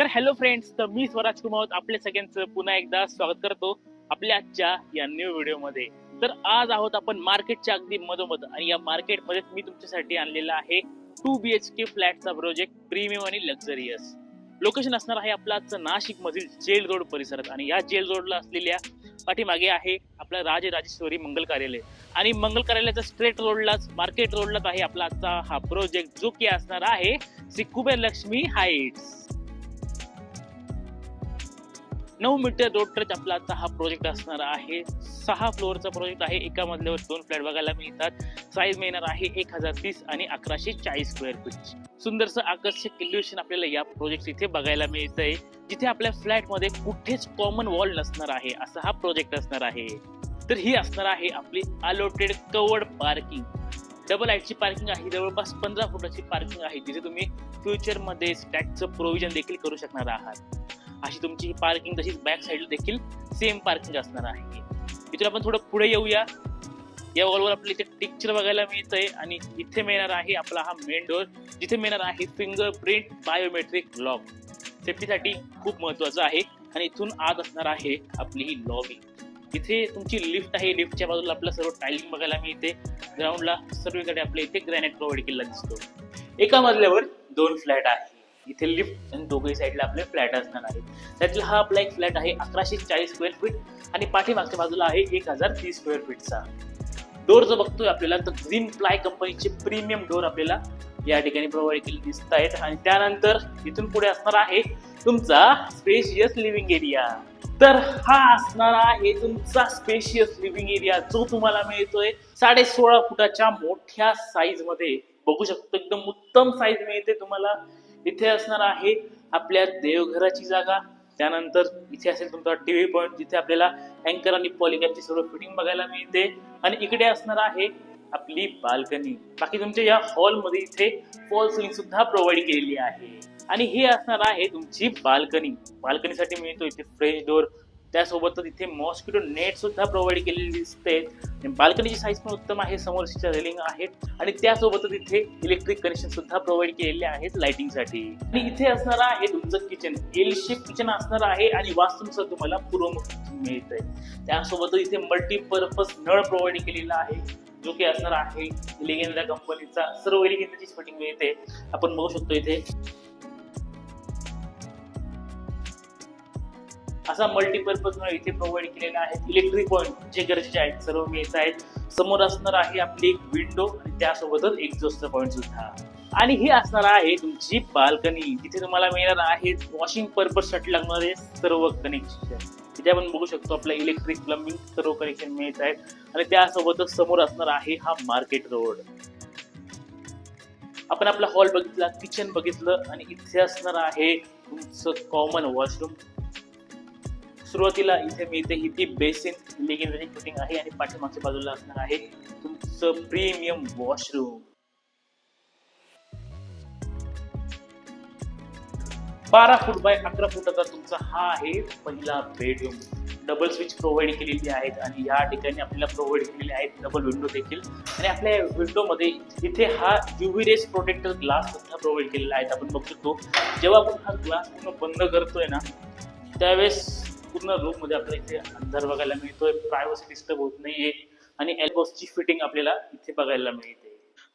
तर hello friends तर मी स्वराज कुमावत आपल्या सगळ्यांचं पुन्हा एकदा स्वागत करतो आपल्या आजच्या या न्यू व्हिडिओमध्ये तर आज आहोत आपण मार्केटच्या अगदी मधोमध आणि या मार्केटमध्ये मी तुमच्यासाठी आणलेला आहे टू बी एच के फ्लॅटचा प्रोजेक्ट प्रीमियम आणि लक्झरियस लोकेशन असणार आहे आपला आजचं नाशिक मधील जेल रोड परिसरात आणि या जेल रोडला असलेल्या पाठीमागे आहे आपला राजराजेश्वरी मंगल कार्यालय. आणि मंगल कार्यालयाचा स्ट्रेट रोडलाच मार्केट रोडलाच आहे आपला आजचा हा प्रोजेक्ट जो की असणार आहे श्री कुबेर लक्ष्मी हाईट्स नऊ मीटर रोड टच आपला आता हा प्रोजेक्ट असणार आहे. सहा फ्लोअरचा प्रोजेक्ट आहे. एका मजल्यावर दोन फ्लॅट बघायला मिळतात. साईज मिळणार आहे एक हजार तीस आणि अकराशे चाळीस स्क्वेअर फीट सुंदरसं आकर्षक इल्युशन आपल्याला या प्रोजेक्ट इथे बघायला मिळतंय. जिथे आपल्या फ्लॅटमध्ये कुठेच कॉमन वॉल नसणार आहे. असा हा प्रोजेक्ट असणार आहे. तर ही असणार आहे आपली अलोटेड कवर्ड पार्किंग डबल आयटची पार्किंग आहे. जवळपास पंधरा फुटाची पार्किंग आहे जिथे तुम्ही फ्युचरमध्ये स्टॅकचं प्रोव्हिजन देखील करू शकणार आहात. अशी तुमची ही पार्किंग तशीच बॅक साईडला देखील सेम पार्किंग असणार आहे. इथून आपण थोडं पुढे येऊया. या वॉलवर आपल्याला इथे टिक्चर बघायला मिळतंय आणि इथे मिळणार आहे आपला हा मेन डोअर जिथे मिळणार आहे फिंगरप्रिंट बायोमेट्रिक लॉक सेफ्टीसाठी खूप महत्वाचं आहे आणि इथून आत असणार आहे आपली ही लॉबी इथे तुमची लिफ्ट आहे. लिफ्टच्या बाजूला आपलं सर्व टायलिंग बघायला मिळते. ग्राउंडला सर्वीकडे आपल्या इथे ग्रॅनाइट प्रोव्हाइड केलेला दिसतो. एका मजल्यावर दोन फ्लॅट आहे इथे लिफ्ट आणि दोघे साईडला आपले फ्लॅट असणार आहेत. त्यातील हा आपला एक फ्लॅट आहे अकराशे चाळीस स्क्वेअर फीट आणि पाठीमागच्या बाजूला आहे एक हजार तीस स्क्वेअर फीटचा डोर जो बघतोय आपल्याला तर ग्रीन प्लाय कंपनीचे प्रीमियम डोर आपल्याला या ठिकाणी प्रोव्हाइड केले दिसत आहेत. आणि त्यानंतर इथून पुढे असणार आहे तुमचा स्पेशियस लिव्हिंग एरिया तर हा असणार आहे तुमचा स्पेशियस लिव्हिंग एरिया जो तुम्हाला मिळतोय साडे सोळा फुटाच्या मोठ्या साईजमध्ये. बघू शकतो एकदम उत्तम साईज मिळते तुम्हाला. इथे असणार आहे आपल्या देवघराची जागा. त्यानंतर इथे असेल तुमचा टीव्ही पॉईंट जिथे आपल्याला अँकर आणि पॉलिकॅपची सर्व फिटिंग बघायला मिळते. आणि इकडे असणार आहे आपली बाल्कनी बाकी तुमच्या या हॉलमध्ये इथे फॉल सिलिंग सुद्धा प्रोव्हाइड केलेली आहे. आणि हे असणार आहे तुमची बाल्कनी बाल्कनीसाठी मिळतो इथे फ्रेश डोर त्यासोबतच इथे मॉस्किटो नेट सुद्धा प्रोव्हाइड केलेली दिसते. बाल्कनीची साईज पण उत्तम आहे समोरशीच्या रेलिंग आहेत. आणि त्यासोबतच इथे इलेक्ट्रिक कनेक्शन सुद्धा प्रोव्हाइड केलेले आहेत लाईटिंगसाठी आणि इथे असणार आहे तुमचं किचन एल शेप किचन असणार आहे आणि वास्तूनुसार तुम्हाला पूर्वमुख मिळत आहे त्यासोबतच इथे मल्टीपर्पज नळ प्रोव्हाइड केलेला आहे. जो की असणार आहे इलिगेंद्रा कंपनीचा सर्व इलिगेंद्राची फिटिंग मिळते. आपण बघू शकतो इथे. असा मल्टीपर्पज इथे प्रोव्हाइड केलेला आहे. इलेक्ट्रिक पॉईंट जे गरजेचे आहेत सर्व मेच आहेत. समोर असणार आहे आपली एक विंडो आणि त्यासोबतच एक्झॉस्ट पॉईंट सुद्धा. आणि ही असणार आहे तुमची बाल्कनी तिथे तुम्हाला मिळणार आहे वॉशिंग पर्पजसाठी लागणारे सर्व कनेक्शन तिथे आपण बघू शकतो आपलं इलेक्ट्रिक प्लंबिंग सर्व कनेक्शन मिळत आहेत. आणि त्यासोबतच समोर असणार आहे हा मार्केट रोड आपण आपला हॉल बघितला किचन बघितलं आणि इथे असणार आहे तुमचं कॉमन वॉशरूम सुरुवातीला इथे मिळते ही ती बेसिन लेगिंग फिटिंग आहे आणि पाठीमागच्या बाजूला असणार आहे तुमचं प्रीमियम वॉशरूम बारा फूट बाय अकरा फुटाचा तुमचा हा आहे पहिला बेडरूम डबल स्विच प्रोव्हाइड केलेली आहेत आणि या ठिकाणी आपल्याला प्रोव्हाइड केलेले आहेत डबल विंडो देखील. आणि आपल्या विंडोमध्ये इथे हा युव्ही रेस प्रोटेक्टर ग्लास सुद्धा प्रोव्हाइड केलेला आहे. आपण बघू शकतो जेव्हा आपण हा ग्लास पूर्ण बंद करतोय ना त्यावेळेस पूर्ण रूममध्ये आपल्याला इथे अंधार बघायला मिळतोय. प्रायव्हसी डिस्टर्ब होत नाहीये. आणि एल्बॉसची फिटिंग आपल्याला इथे बघायला मिळते.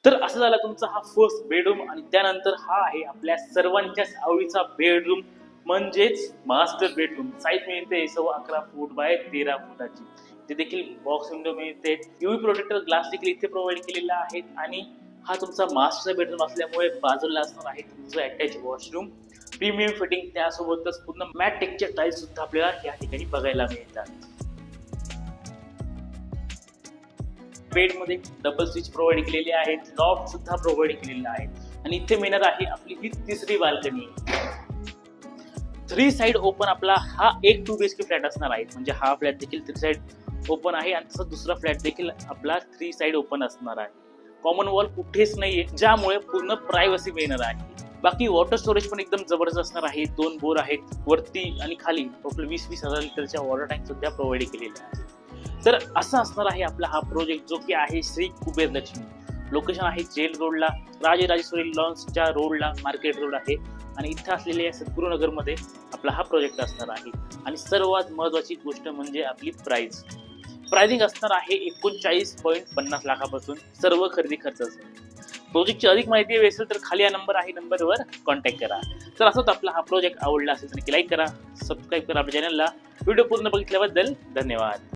तर असं झाला तुमचा हा फर्स्ट बेडरूम आणि त्यानंतर हा आहे आपल्या सर्वांच्याच आवडीचा बेडरूम म्हणजेच मास्टर बेडरूम साईज मिळते सव्वा अकरा फूट बाय तेरा फुटाची. ते देखील बॉक्स विंडो मिळते. युव्ही प्रोटेक्टर ग्लास देखील इथे प्रोव्हाइड केलेला आहे. आणि हा तुमचा मास्टरचा बेडरूम असल्यामुळे बाजूला असणार आहे तुमचं अटॅच वॉशरूम प्रीमियम फिटिंग त्यासोबतच पूर्ण मॅट टेक्चर टाईल्स सुद्धा आपल्याला या ठिकाणी बघायला मिळतात. बेडमध्ये डबल स्विच प्रोव्हाइड केलेले आहेत. लॉफ्ट सुद्धा प्रोव्हाइड केलेला आहे. आणि इथे मिळणार आहे आपली ही तिसरी बाल्कनी थ्री साइड ओपन आपला हा एक टू बी के फ्लॅट असणार आहे. म्हणजे हा फ्लॅट देखील थ्री साइड ओपन आहे आणि तसं दुसरा फ्लॅट देखील आपला थ्री साइड ओपन असणार आहे. कॉमन वॉल कुठेच नाहीये ज्यामुळे पूर्ण प्रायव्हसी मिळणार आहे. बाकी वॉटर स्टोरेज पण एकदम जबरदस्त असणार आहे. दोन बोर आहेत वरती आणि खाली. टोटल वीस वीस हजार लिटरच्या वॉटर टँक सुद्धा प्रोव्हाइड केलेल्या आहेत. तर असा असणार आहे आपला हा प्रोजेक्ट जो की आहे श्री कुबेर लक्ष्मी लोकेशन आहे जेल रोडला राजेराजेश्वरी लॉन्सच्या रोडला मार्केट रोड आहे. आणि इथं असलेल्या सद्गुरुनगरमध्ये आपला हा प्रोजेक्ट असणार आहे. आणि सर्वात महत्त्वाची गोष्ट म्हणजे आपली प्राईज प्राइसिंग असणार आहे एकोणचाळीस पॉईंट पन्नास लाखापासून सर्व खरेदी खर्चाचं. प्रोजेक्टची अधिक माहिती हवी असेल तर खाली या नंबर आहे नंबरवर कॉन्टॅक्ट करा. तर असंच आपला हा प्रोजेक्ट आवडला असेल तर नक्की लाईक करा सबस्क्राईब करा आपल्या चॅनलला व्हिडिओ पूर्ण बघितल्याबद्दल धन्यवाद.